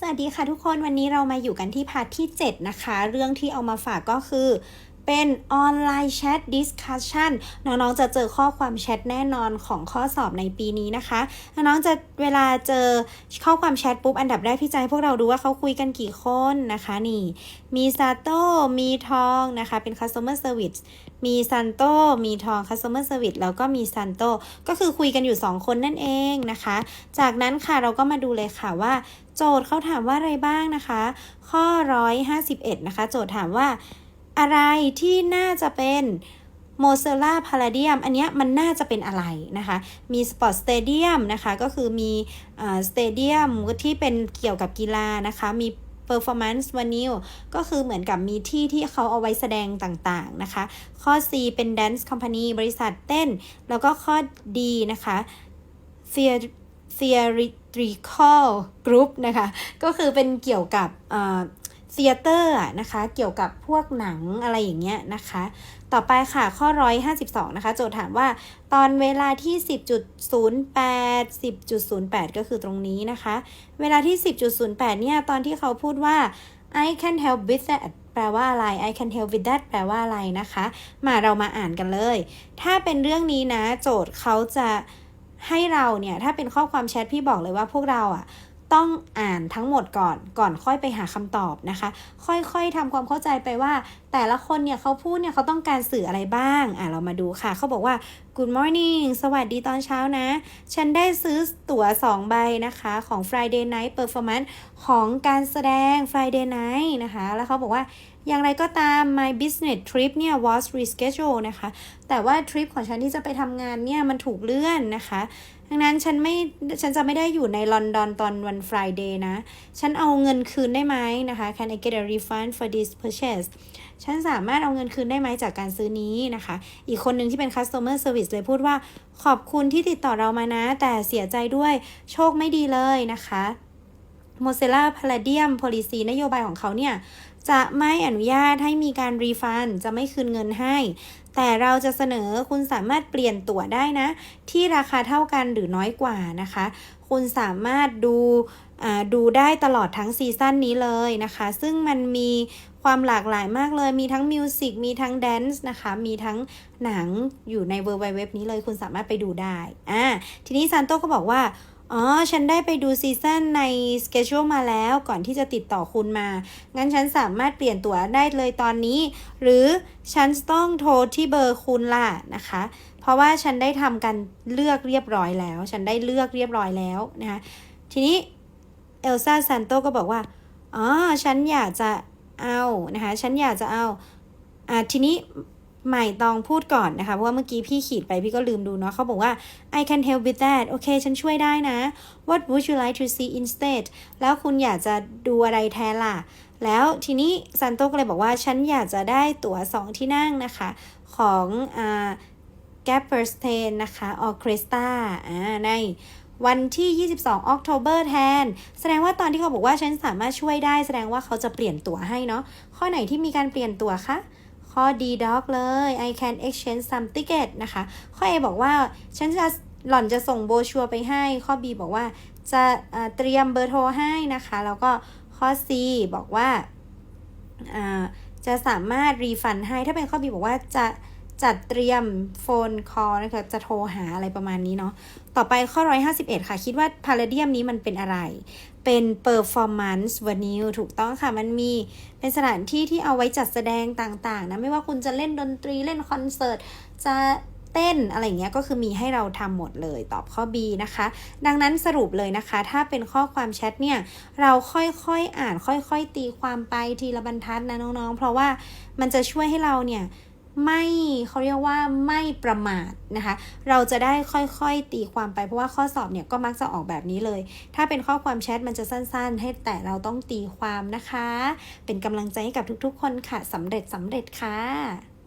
สวัสดีค่ะทุกคนวันนี้เรามาอยู่กันที่พาร์ทที่ 7 นะคะ เรื่องที่เอามาฝากก็คือ เป็นออนไลน์แชทดิสคัชชันน้องๆจะเจอข้อความแชทแน่นอนของข้อสอบในปีนี้นะคะ น้องๆจะเวลาเจอข้อความแชทปุ๊บอันดับแรกพี่จะให้พวกเราดูว่าเขาคุยกันกี่คนนะคะนี่ มีซาโต้มีทองนะคะ เป็น customer service มีซันโตมีทอง customer service แล้วก็มีซันโตก็คือคุยกันอยู่ 2 คนนั่นเองนะคะ จากนั้นค่ะเราก็มาดูเลยค่ะว่า โจทย์เขาถามว่าอะไรบ้างนะคะ ข้อ 151 นะคะ โจทย์ถามว่า อะไรที่น่าจะเป็นโมเซล่าพาราเดียมอันนี้มันน่าจะเป็นอะไรนะคะ มีสปอร์ตสเตเดียมนะคะก็คือมีสเตเดียมที่เป็นเกี่ยวกับกีฬานะคะมี performance venue ก็คือเหมือนกับมีที่ที่เขาเอาไว้แสดงต่างๆนะคะ ข้อ C เป็น dance company บริษัทเต้น แล้วก็ข้อ D นะคะ theatrical group นะคะ ก็คือเป็นเกี่ยวกับ เซียเตอร์นะคะเกี่ยวกับพวกหนังอะไรอย่างเงี้ยนะคะ ต่อไปค่ะข้อ 152 นะคะ โจทย์ถามว่าตอนเวลาที่ 10.08 10.08 ก็คือตรงนี้นะคะ เวลาที่ 10.08 เนี่ย ตอนที่เขาพูดว่า I can help with that แปลว่าอะไร I can help with that แปลว่าอะไรนะคะ มาเรามาอ่านกันเลย ถ้าเป็นเรื่องนี้นะ โจทย์เขาจะให้เราเนี่ย ถ้าเป็นข้อความแชทพี่บอกเลยว่าพวกเราอะ ต้องอ่านทั้งหมดก่อนก่อนค่อยไปหาคำตอบนะคะ ค่อยๆทำความเข้าใจไปว่าแต่ละคนเนี่ยเขาพูดเนี่ยเขาต้องการสื่ออะไรบ้าง อะเรามาดูค่ะ เขาบอกว่า Good morning สวัสดีตอนเช้านะ ฉันได้ซื้อตั๋ว 2 ใบนะคะของ Friday Night Performance ของการแสดง Friday Night นะคะ แล้วเขาบอกว่าอย่างไรก็ตาม my business trip เนี่ย was rescheduled นะคะ แต่ว่าทริปของฉันที่จะไปทำงานเนี่ย มันถูกเลื่อนนะคะ ดังนั้นฉันไม่ ฉันจะไม่ได้อยู่ในลอนดอนตอนวัน Friday นะ ฉันเอาเงินคืนได้ไหมนะคะ Can I get a refund for this purchase ฉันสามารถเอาเงินคืนได้ไหมจากการซื้อนี้นะคะ อีกคนหนึ่งที่เป็น customer service เลยพูดว่าขอบคุณที่ติดต่อเรามานะ แต่เสียใจด้วยโชคไม่ดีเลยนะคะ Mozilla Palladium Policy นโยบายของเขาเนี่ย จะไม่อนุญาตให้มีการรีฟัน จะไม่คืนเงินให้ แต่เราจะเสนอคุณสามารถเปลี่ยนตั๋วได้นะ ที่ราคาเท่ากันหรือน้อยกว่านะคะ คุณสามารถดูดูได้ตลอดทั้งซีซั่นนี้เลยนะคะ ซึ่งมันมี ความหลากหลายมากเลย มีทั้งมิวสิกมีทั้งแดนซ์นะคะ มีทั้งหนังอยู่ในเวอร์ไวเว็บนี้เลยคุณสามารถไปดูได้อ่าทีนี้ซันโต้ก็บอกว่าอ๋อ ฉันได้ไปดูซีซั่นในสเกจ u มาแล้วก่อนที่จะติดต่อคุณมา งั้นฉันสามารถเปลี่ยนตั๋วได้เลยตอนนี้ หรือฉันต้องโทรที่เบอร์คุณล่ะนะคะ เพราะว่าฉันได้ทำการเลือกเรียบร้อยแล้ว ฉันได้เลือกเรียบร้อยแล้วนะคะ ทีนี้เอลซ่าซันโตก็บอกว่า อ๋อ ฉันอยากจะ เอานะคะฉันอยากจะเอาอ่าทีนี้ใหม่ตองพูดก่อนนะคะ เพราะว่าเมื่อกี้พี่ขีดไปพี่ก็ลืมดูเนาะเขาบอกว่า I can help with that โอเค ฉันช่วยได้นะ What would you like to see instead แล้วคุณอยากจะดูอะไรแทนล่ะ แล้วทีนี้ซันโตก็เลยบอกว่า ฉันอยากจะได้ตั๋วสองที่นั่งนะคะ ของอ่า g a p p e r s t a i n นนะคะ Orchestra อ่าใน วันที่ 22 October แทน แสดงว่าตอนที่เขาบอกว่าฉันสามารถช่วยได้ แสดงว่าเขาจะเปลี่ยนตั๋วให้เนาะ ข้อไหนที่มีการเปลี่ยนตั๋วคะ ข้อ D dog เลย I can exchange some ticket นะคะ ข้อ A บอกว่าฉันจะหล่อนจะส่งโบชัวไปให้ ข้อ B บอกว่าจะเตรียมเบอร์โทรให้นะคะ แล้วก็ข้อ C บอกว่าจะสามารถรีฟันให้ ถ้าเป็นข้อ B บอกว่าจะ จัดเตรียมโฟนคอนะคะ จะโทรหาอะไรประมาณนี้เนาะ ต่อไปข้อ 151 ค่ะ คิดว่าพาราเดียมนี้มันเป็นอะไร เป็น performance venue ถูกต้องค่ะ มันมีเป็นสถานที่ที่เอาไว้จัดแสดงต่างๆนะ ไม่ว่าคุณจะเล่นดนตรีเล่นคอนเสิร์ต จะเต้นอะไรเงี้ย ก็คือมีให้เราทำหมดเลย ตอบข้อ B นะคะ ดังนั้นสรุปเลยนะคะ ถ้าเป็นข้อความแชทเนี่ย เราค่อยๆอ่านค่อยๆตีความไปทีละบรรทัดนะน้องๆ เพราะว่ามันจะช่วยให้เราเนี่ย ไม่เขาเรียกว่าไม่ประมาทนะคะ เราจะได้ค่อยๆตีความไปเพราะว่าข้อสอบเนี่ยก็มักจะออกแบบนี้เลย ถ้าเป็นข้อความแชทมันจะสั้นๆ ให้แต่เราต้องตีความนะคะ เป็นกำลังใจให้กับทุกๆ คนค่ะสำเร็จสำเร็จค่ะ